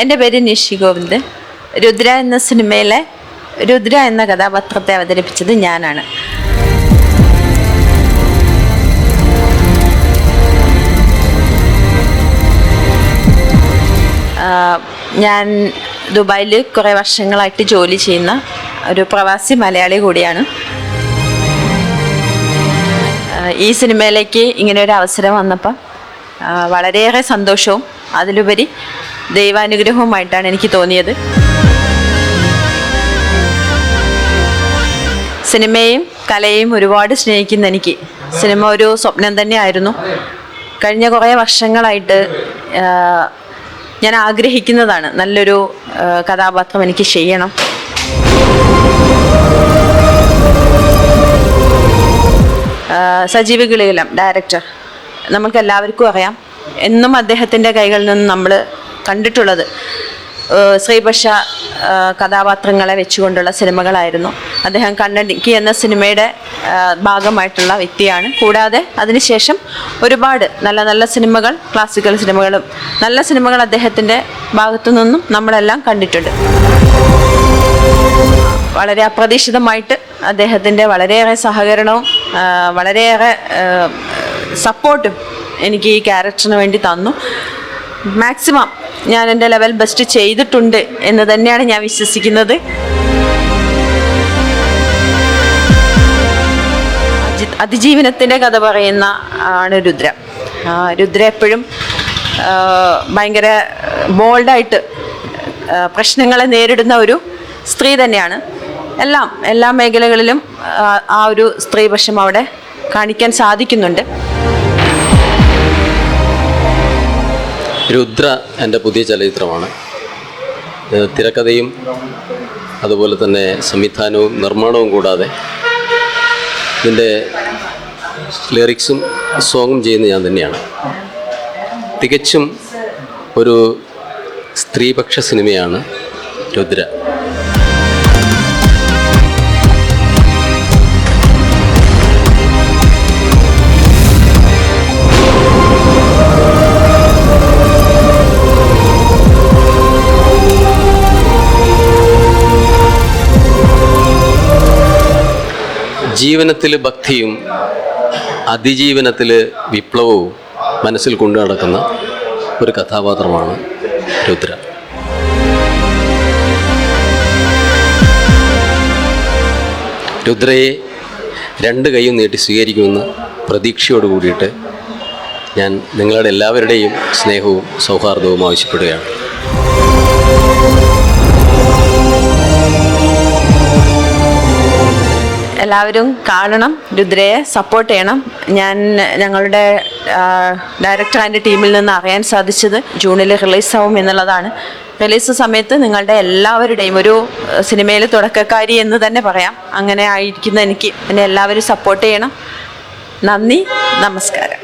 എന്റെ പേര് നിഷി ഗോവിന്ദ്. രുദ്ര എന്ന സിനിമയിലെ രുദ്ര എന്ന കഥാപാത്രത്തെ അവതരിപ്പിച്ചത് ഞാനാണ്. ഞാൻ ദുബായിൽ കുറേ വർഷങ്ങളായിട്ട് ജോലി ചെയ്യുന്ന ഒരു പ്രവാസി മലയാളി കൂടിയാണ്. ഈ സിനിമയിലേക്ക് ഇങ്ങനെ ഒരു അവസരം വന്നപ്പം വളരെയേറെ സന്തോഷവും അതിലുപരി ദൈവാനുഗ്രഹവുമായിട്ടാണ് എനിക്ക് തോന്നിയത്. സിനിമയും കലയും ഒരുപാട് സ്നേഹിക്കുന്ന എനിക്ക്. സിനിമ ഒരു സ്വപ്നം തന്നെയായിരുന്നു. കഴിഞ്ഞ കുറേ വർഷങ്ങളായിട്ട് ഞാൻ ആഗ്രഹിക്കുന്നതാണ് നല്ലൊരു കഥാപാത്രം എനിക്ക് ചെയ്യണം. സജീവ കിളികലം ഡയറക്ടർ. നമുക്ക് എല്ലാവർക്കും അറിയാം. എന്നും അദ്ദേഹത്തിന്റെ കൈകളിൽ നിന്ന് നമ്മൾ കണ്ടിട്ടുള്ളത്. ശ്രീപക്ഷ കഥാപാത്രങ്ങളെ വെച്ചുകൊണ്ടുള്ള സിനിമകളായിരുന്നു. അദ്ദേഹം കണ്ണടിക്ക് എന്ന സിനിമയുടെ ഭാഗമായിട്ടുള്ള വ്യക്തിയാണ്. കൂടാതെ അതിനുശേഷം ഒരുപാട് നല്ല നല്ല സിനിമകൾ ക്ലാസിക്കൽ സിനിമകളും നല്ല സിനിമകൾ അദ്ദേഹത്തിന്റെ ഭാഗത്തു നിന്നും നമ്മളെല്ലാം കണ്ടിട്ടുണ്ട്. വളരെ അപ്രതീക്ഷിതമായിട്ട് അദ്ദേഹത്തിന്റെ വളരെയേറെ സഹകരണവും വളരെയേറെ സപ്പോർട്ടും എനിക്ക് ഈ ക്യാരക്ടറിന് വേണ്ടി തന്നു. മാക്സിമം ഞാൻ എന്റെ ലെവൽ ബെസ്റ്റ് ചെയ്തിട്ടുണ്ട് എന്ന് തന്നെയാണ് ഞാൻ വിശ്വസിക്കുന്നത്. അതിജീവനത്തിന്റെ കഥ പറയുന്ന ആണ് രുദ്ര. രുദ്ര എപ്പോഴും ഭയങ്കര ബോൾഡായിട്ട് പ്രശ്നങ്ങളെ നേരിടുന്ന ഒരു സ്ത്രീ തന്നെയാണ്. എല്ലാം എല്ലാ മേഖലകളിലും ആ ഒരു സ്ത്രീപക്ഷം അവിടെ കാണിക്കാൻ സാധിക്കുന്നുണ്ട്. രുദ്ര എന്റെ പുതിയ ചലച്ചിത്രമാണ്. തിരക്കഥയും അതുപോലെ തന്നെ സംവിധാനവും നിർമ്മാണവും കൂടാതെ ഇതിന്റെ ലിറിക്സും സോങ്ങും ചെയ്യുന്ന ഞാൻ തന്നെയാണ്. തികച്ചും ഒരു സ്ത്രീപക്ഷ സിനിമയാണ് രുദ്ര. ജീവനത്തിൽ ഭക്തിയും അതിജീവനത്തിൽ വിപ്ലവവും മനസ്സിൽ കൊണ്ടു നടക്കുന്ന ഒരു കഥാപാത്രമാണ് രുദ്ര. രുദ്രയെ രണ്ട് കൈയും നീട്ടി സ്വീകരിക്കുമെന്ന് പ്രതീക്ഷയോട് കൂടിയിട്ട് ഞാൻ നിങ്ങളുടെ എല്ലാവരുടെയും സ്നേഹവും സൗഹാർദ്ദവും ആവശ്യപ്പെടുകയാണ്. എല്ലാവരും കാണണം രുദ്രയെ സപ്പോർട്ട് ചെയ്യണം. ഞാൻ ഞങ്ങളുടെ ഡയറക്ടർ ആൻഡ് ടീമിൽ നിന്ന് അറിയാൻ സാധിച്ചത് ജൂണിൽ റിലീസ് ആവും എന്നുള്ളതാണ്. റിലീസ് സമയത്ത് നിങ്ങളുടെ എല്ലാവരുടെയും ഒരു സിനിമയിൽ തുടക്കക്കാരി എന്ന് തന്നെ പറയാം. അങ്ങനെ ആയിരിക്കുന്ന എനിക്ക് എന്നെ എല്ലാവരും സപ്പോർട്ട് ചെയ്യണം. നന്ദി നമസ്കാരം.